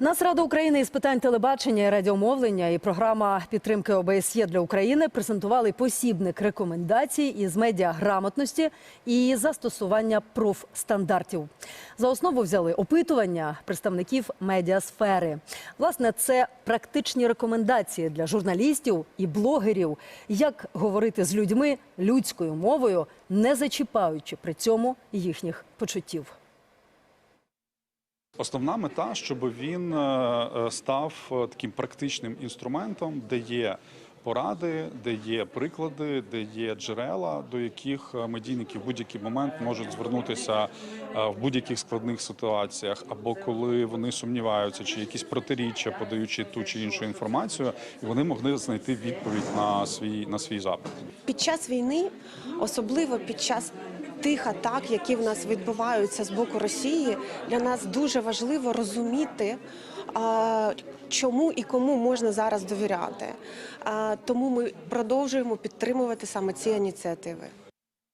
Нацрада України із питань телебачення і радіомовлення і програма підтримки ОБСЄ для України презентували посібник рекомендацій із медіаграмотності і застосування профстандартів. За основу взяли опитування представників медіасфери. Власне, це практичні рекомендації для журналістів і блогерів, як говорити з людьми людською мовою, не зачіпаючи при цьому їхніх почуттів. Основна мета, щоб він е, е, став е, таким практичним інструментом, де є поради, де є приклади, де є джерела, до яких медійники в будь-який момент можуть звернутися в будь-яких складних ситуаціях, або коли вони сумніваються, чи якісь протиріччя, подаючи ту чи іншу інформацію, і вони могли знайти відповідь на свій на свій запит. Під час війни, особливо під час тих атак, які в нас відбуваються з боку Росії, для нас дуже важливо розуміти, чому і кому можна зараз довіряти. Тому ми продовжуємо підтримувати саме ці ініціативи.